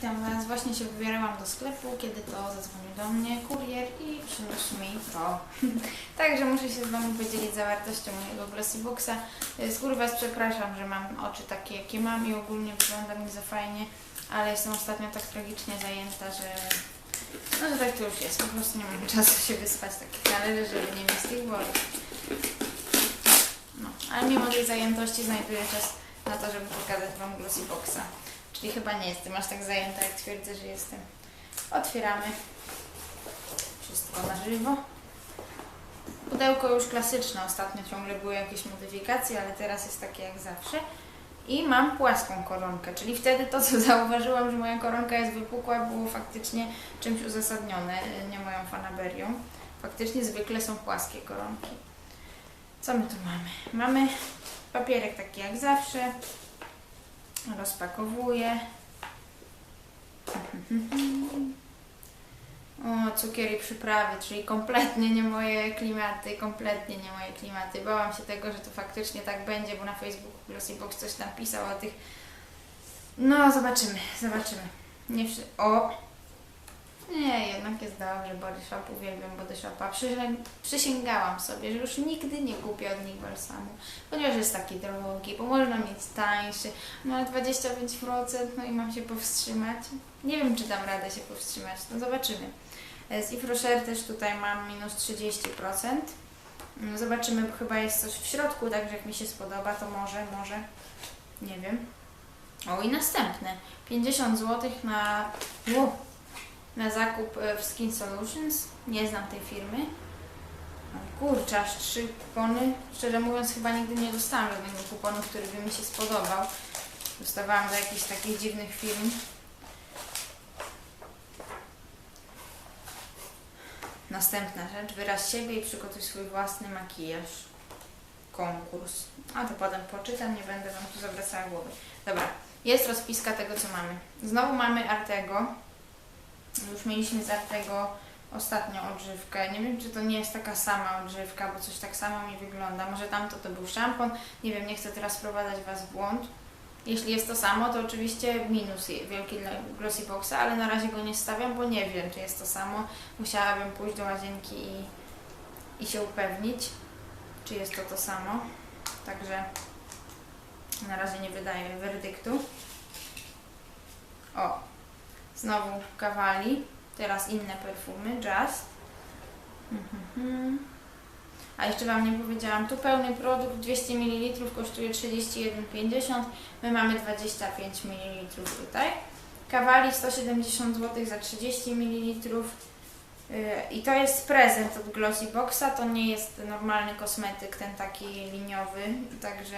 Witam Was. Właśnie się wybierałam do sklepu, kiedy to zadzwonił do mnie kurier i przyniósł mi to. Także muszę się z Wami podzielić zawartością mojego Glossy Boxa. Z góry Was przepraszam, że mam oczy takie, jakie mam i ogólnie wygląda mi za fajnie, ale jestem ostatnio tak tragicznie zajęta, że no, że tak to już jest. Po prostu nie mam czasu się wyspać takich należy, żeby nie mieć tych boli. No, ale mimo tej zajętości znajduję czas na to, żeby pokazać Wam Glossy Boxa. Czyli chyba nie jestem aż tak zajęta, jak twierdzę, że jestem. Otwieramy wszystko na żywo. Pudełko już klasyczne, ostatnio ciągle były jakieś modyfikacje, ale teraz jest takie jak zawsze. I mam płaską koronkę, czyli wtedy to, co zauważyłam, że moja koronka jest wypukła, było faktycznie czymś uzasadnione, nie moją fanaberią. Faktycznie zwykle są płaskie koronki. Co my tu mamy? Mamy papierek taki jak zawsze, rozpakowuję. O, cukier i przyprawy, czyli kompletnie nie moje klimaty, kompletnie nie moje klimaty. Bałam się tego, że to faktycznie tak będzie, bo na Facebooku Glossybox coś tam pisał o tych... No, zobaczymy, zobaczymy. Nie. O! Nie, jednak jest dobrze, Body Shop, uwielbiam Body Shopa. Przysię- Przysięgałam sobie, że już nigdy nie kupię od nich balsamu, ponieważ jest taki drogi, bo można mieć tańszy, no ale 25%, no i mam się powstrzymać. Nie wiem, czy dam radę się powstrzymać, no zobaczymy. E, Z Ifrosher też tutaj mam minus 30%. Mm, Zobaczymy, bo chyba jest coś w środku, także jak mi się spodoba, to może, może, nie wiem. O i następne, 50 zł na, Ło, na zakup e, w Skin Solutions. Nie znam tej firmy. Kurczę, aż trzy kupony. Szczerze mówiąc, chyba nigdy nie dostałam żadnego kuponu, który by mi się spodobał. Dostawałam do jakichś takich dziwnych firm. Następna rzecz. Wyraz siebie i przygotuj swój własny makijaż. Konkurs. A to potem poczytam, nie będę Wam tu zawracała głowy. Dobra, jest rozpiska tego, co mamy. Znowu mamy Artego. Już mieliśmy z Artego ostatnią odżywkę. Nie wiem, czy to nie jest taka sama odżywka, bo coś tak samo mi wygląda. Może tamto to był szampon. Nie wiem, nie chcę teraz wprowadzać Was w błąd. Jeśli jest to samo, to oczywiście minus wielki dla Glossy Boxa, ale na razie go nie stawiam, bo nie wiem, czy jest to samo. Musiałabym pójść do łazienki i, i się upewnić, czy jest to to samo. Także na razie nie wydaję werdyktu. O, znowu Cavalli, teraz inne perfumy, Just. Mhm. A jeszcze Wam nie powiedziałam, tu pełny produkt 200 ml kosztuje 31,50 My mamy 25 ml tutaj. Kawali 170 zł za 30 ml. I to jest prezent od Glossy Boxa, to nie jest normalny kosmetyk, ten taki liniowy, także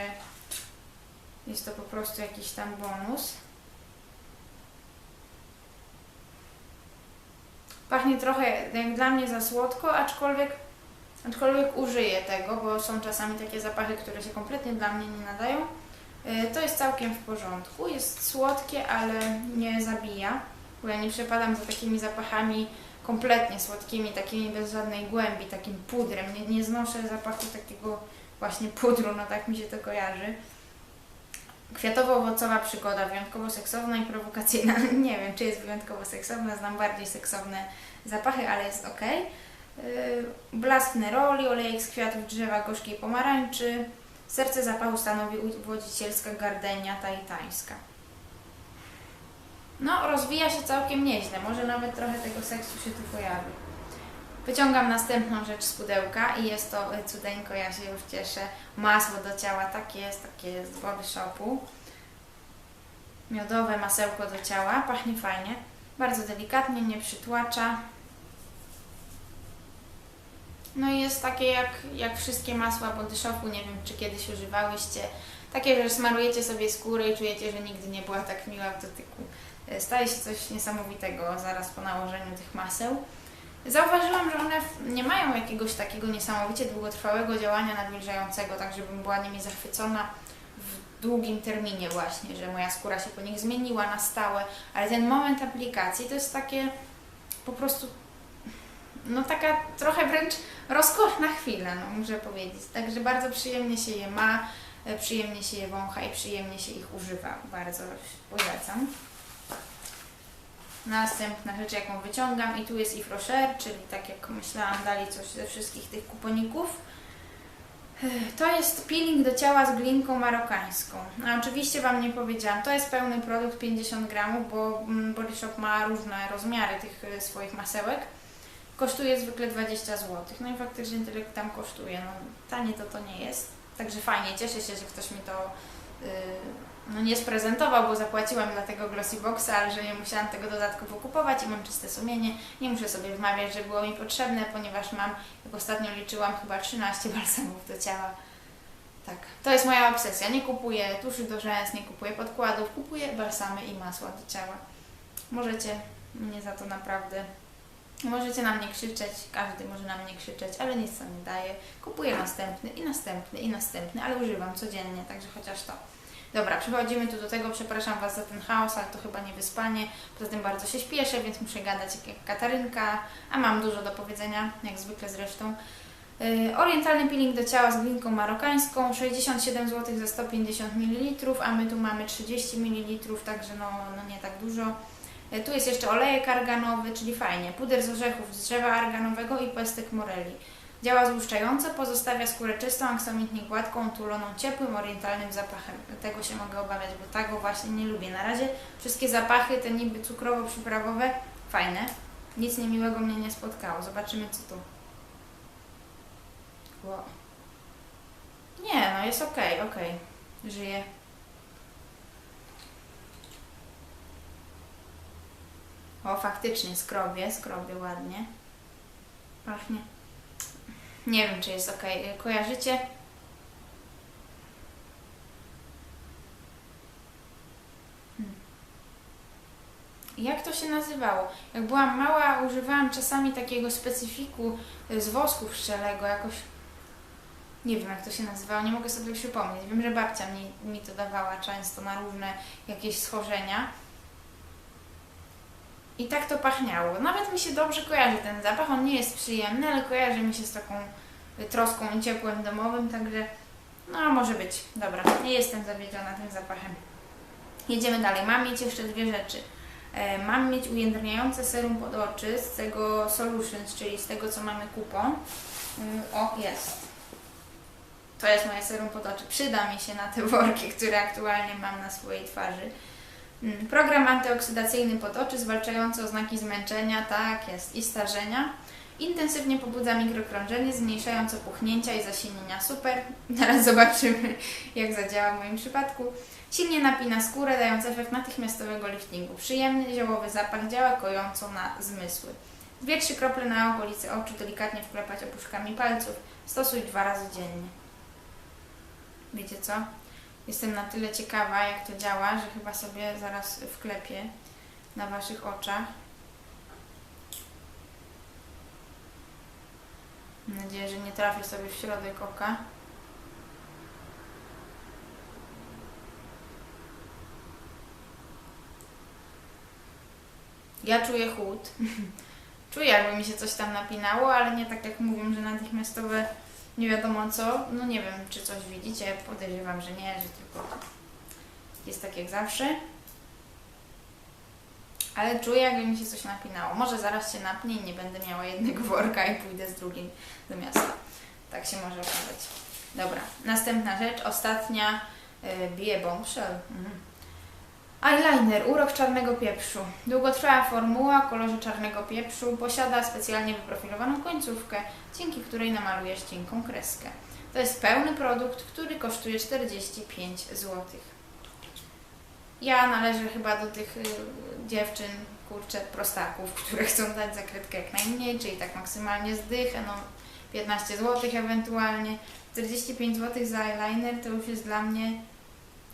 jest to po prostu jakiś tam bonus. Pachnie trochę jak dla mnie za słodko, aczkolwiek, aczkolwiek użyję tego, bo są czasami takie zapachy, które się kompletnie dla mnie nie nadają. Y, To jest całkiem w porządku. Jest słodkie, ale nie zabija, bo ja nie przepadam za takimi zapachami kompletnie słodkimi, takimi bez żadnej głębi, takim pudrem. Nie, nie znoszę zapachu takiego właśnie pudru, no tak mi się to kojarzy. Kwiatowo-owocowa przygoda, wyjątkowo seksowna i prowokacyjna. Nie wiem, czy jest wyjątkowo seksowna, znam bardziej seksowne zapachy, ale jest ok. Blask neroli, olejek z kwiatów drzewa gorzkiej pomarańczy. Serce zapachu stanowi uwodzicielska gardenia taitańska. No, rozwija się całkiem nieźle, może nawet trochę tego seksu się tu pojawi. Wyciągam następną rzecz z pudełka i jest to y, cudeńko, ja się już cieszę. Masło do ciała, tak jest, takie jest z Body Shopu. Miodowe masełko do ciała, pachnie fajnie. Bardzo delikatnie, nie przytłacza. No i jest takie jak, jak wszystkie masła Body Shopu, nie wiem czy kiedyś używałyście. Takie, że smarujecie sobie skórę i czujecie, że nigdy nie była tak miła w dotyku. Y, Staje się coś niesamowitego zaraz po nałożeniu tych maseł. Zauważyłam, że one nie mają jakiegoś takiego niesamowicie długotrwałego działania nawilżającego, tak żebym była nimi zachwycona w długim terminie właśnie, że moja skóra się po nich zmieniła na stałe, ale ten moment aplikacji to jest takie po prostu no taka trochę wręcz rozkoszna chwila, no muszę powiedzieć. Także bardzo przyjemnie się je ma, e, przyjemnie się je wącha i przyjemnie się ich używa. Bardzo polecam. Następna rzecz, jaką wyciągam i tu jest Yves Rocher, czyli tak jak myślałam, dali coś ze wszystkich tych kuponików. To jest peeling do ciała z glinką marokańską. A oczywiście Wam nie powiedziałam, to jest pełny produkt 50 gramów, bo mm, Body Shop ma różne rozmiary tych y, swoich masełek. Kosztuje zwykle 20 zł. No i faktycznie tyle tam kosztuje. No, tanie to to nie jest. Także fajnie, cieszę się, że ktoś mi to yy, no nie sprezentował, bo zapłaciłam dla tego Glossy Boxa, ale że nie musiałam tego dodatkowo kupować i mam czyste sumienie. Nie muszę sobie wmawiać, że było mi potrzebne, ponieważ mam, jak ostatnio liczyłam, chyba 13 balsamów do ciała. Tak, to jest moja obsesja. Nie kupuję tuszy do rzęs, nie kupuję podkładów, kupuję balsamy i masła do ciała. Możecie mnie za to naprawdę Możecie na mnie krzyczeć, każdy może na mnie krzyczeć, ale nic to nie daje. Kupuję następny i następny i następny, ale używam codziennie, także chociaż to. Dobra, przechodzimy tu do tego, przepraszam Was za ten chaos, ale to chyba nie wyspanie. Poza tym bardzo się śpieszę, więc muszę gadać jak Katarynka, a mam dużo do powiedzenia, jak zwykle zresztą. Yy, Orientalny peeling do ciała z glinką marokańską, 67 zł za 150 ml, a my tu mamy 30 ml, także no, no nie tak dużo. E, Tu jest jeszcze olejek arganowy, czyli fajnie. Puder z orzechów z drzewa arganowego i pestek moreli. Działa złuszczająco, pozostawia skórę czystą, aksamitnie gładką, tuloną ciepłym, orientalnym zapachem. Tego się mogę obawiać, bo tego właśnie nie lubię. Na razie wszystkie zapachy, te niby cukrowo-przyprawowe, fajne. Nic niemiłego mnie nie spotkało. Zobaczymy co tu. Wow. Nie, no jest okej, okej. Żyje. O, faktycznie skrobie, skrobie ładnie. Pachnie. Nie wiem, czy jest ok. Kojarzycie? Hmm. Jak to się nazywało? Jak byłam mała, używałam czasami takiego specyfiku z wosku pszczelego, jakoś. Nie wiem, jak to się nazywało, nie mogę sobie przypomnieć. Wiem, że babcia mi, mi to dawała często na różne jakieś schorzenia. I tak to pachniało. Nawet mi się dobrze kojarzy ten zapach. On nie jest przyjemny, ale kojarzy mi się z taką troską i ciepłem domowym, także no może być. Dobra, nie jestem zawiedziona tym zapachem. Jedziemy dalej. Mam mieć jeszcze dwie rzeczy. E, Mam mieć ujędrniające serum pod oczy z tego Solutions, czyli z tego, co mamy kupon. Y, O, jest. To jest moje serum pod oczy. Przyda mi się na te worki, które aktualnie mam na swojej twarzy. Mm, Program antyoksydacyjny pod oczy, zwalczający oznaki zmęczenia, tak jest, i starzenia. Intensywnie pobudza mikrokrążenie, zmniejszając opuchnięcia i zasinienia. Super. Teraz zobaczymy, jak zadziała w moim przypadku. Silnie napina skórę, dając efekt natychmiastowego liftingu. Przyjemny, ziołowy zapach działa kojąco na zmysły. Dwie, trzy krople na okolicy oczu, delikatnie wklepać opuszkami palców. Stosuj dwa razy dziennie. Wiecie co? Jestem na tyle ciekawa, jak to działa, że chyba sobie zaraz wklepię na Waszych oczach. Mam nadzieję, że nie trafię sobie w środek oka. Ja czuję chłód. czuję, jakby mi się coś tam napinało, ale nie tak jak mówią, że natychmiastowe nie wiadomo co. No nie wiem, czy coś widzicie. Podejrzewam, że nie, że tylko jest tak jak zawsze. Ale czuję, jakby mi się coś napinało. Może zaraz się napnie i nie będę miała jednego worka i pójdę z drugim do miasta. Tak się może okazać. Dobra, następna rzecz, ostatnia. Yy, Bie Bombshell. Mhm. Eyeliner, urok czarnego pieprzu. Długotrwała formuła o kolorze czarnego pieprzu posiada specjalnie wyprofilowaną końcówkę, dzięki której namalujesz cienką kreskę. To jest pełny produkt, który kosztuje 45 zł. Ja należę chyba do tych y, dziewczyn, kurczę, prostaków, które chcą dać za kredkę jak najmniej, czyli tak maksymalnie zdychę, no 15 zł ewentualnie. 45 zł za eyeliner to już jest dla mnie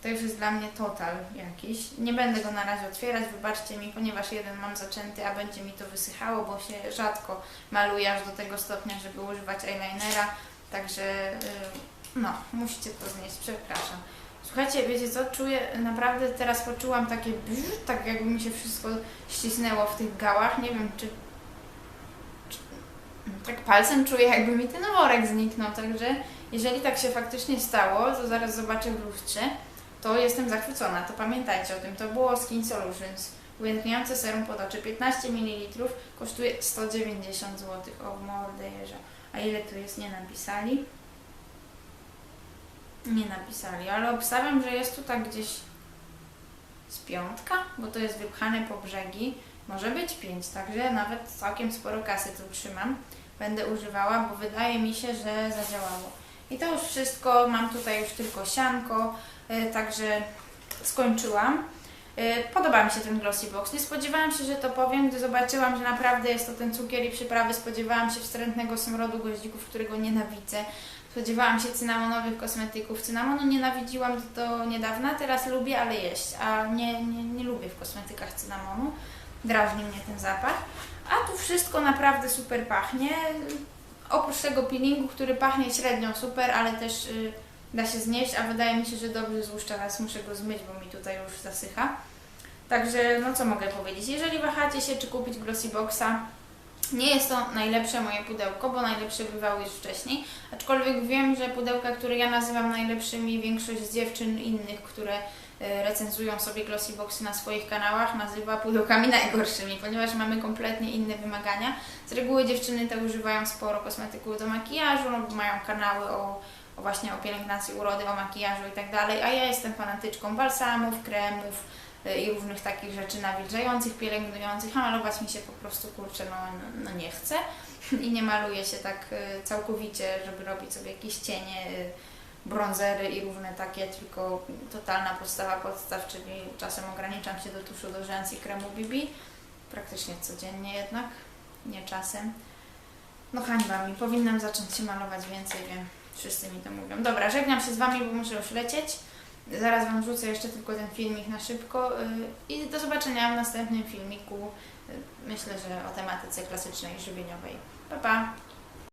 to już jest dla mnie total jakiś. Nie będę go na razie otwierać, wybaczcie mi, ponieważ jeden mam zaczęty, a będzie mi to wysychało, bo się rzadko maluję aż do tego stopnia, żeby używać eyelinera. Także yy, no, musicie to znieść, przepraszam. Słuchajcie, wiecie co, czuję, naprawdę teraz poczułam takie brz, tak jakby mi się wszystko ścisnęło w tych gałach. Nie wiem, czy, czy tak palcem czuję, jakby mi ten worek zniknął, także jeżeli tak się faktycznie stało, to zaraz zobaczę w lustrze. To jestem zachwycona, to pamiętajcie o tym. To było Skin Solutions. Ujętniające serum pod oczy 15 ml kosztuje 190 zł. O morderze. A ile tu jest? Nie napisali. Nie napisali, ale obstawiam, że jest tu tak gdzieś z piątka, bo to jest wypchane po brzegi. Może być 5, także nawet całkiem sporo kasy tu trzymam. Będę używała, bo wydaje mi się, że zadziałało. I to już wszystko. Mam tutaj już tylko sianko, także skończyłam. Yy, Podoba mi się ten Glossy Box. Nie spodziewałam się, że to powiem, gdy zobaczyłam, że naprawdę jest to ten cukier i przyprawy. Spodziewałam się wstrętnego smrodu goździków, którego nienawidzę. Spodziewałam się cynamonowych kosmetyków. Cynamonu nienawidziłam do niedawna, teraz lubię, ale jeść. A nie, nie, nie lubię w kosmetykach cynamonu. Drażni mnie ten zapach. A tu wszystko naprawdę super pachnie. Oprócz tego peelingu, który pachnie średnio super, ale też y, da się znieść, a wydaje mi się, że dobrze złuszcza, teraz muszę go zmyć, bo mi tutaj już zasycha. Także, no co mogę powiedzieć? Jeżeli wahacie się, czy kupić Glossy Boxa, nie jest to najlepsze moje pudełko, bo najlepsze bywały już wcześniej. Aczkolwiek wiem, że pudełka, które ja nazywam najlepszymi, większość z dziewczyn innych, które e, recenzują sobie Glossy Boxy na swoich kanałach, nazywa pudełkami najgorszymi, ponieważ mamy kompletnie inne wymagania. Z reguły dziewczyny te używają sporo kosmetyków do makijażu, no bo mają kanały o właśnie o pielęgnacji urody, o makijażu i tak dalej, a ja jestem fanatyczką balsamów, kremów, y, i różnych takich rzeczy nawilżających, pielęgnujących, a malować mi się po prostu kurczę, no, no, no nie chcę. I nie maluję się tak y, całkowicie, żeby robić sobie jakieś cienie, y, bronzery i różne takie, tylko totalna podstawa podstaw, czyli czasem ograniczam się do tuszu do rzęs i kremu BB, praktycznie codziennie jednak, nie czasem. No hańba mi, powinnam zacząć się malować więcej, wiem, wszyscy mi to mówią. Dobra, żegnam się z Wami, bo muszę już lecieć. Zaraz Wam wrzucę jeszcze tylko ten filmik na szybko yy, i do zobaczenia w następnym filmiku. Yy, Myślę, że o tematyce klasycznej, żywieniowej. Pa, pa!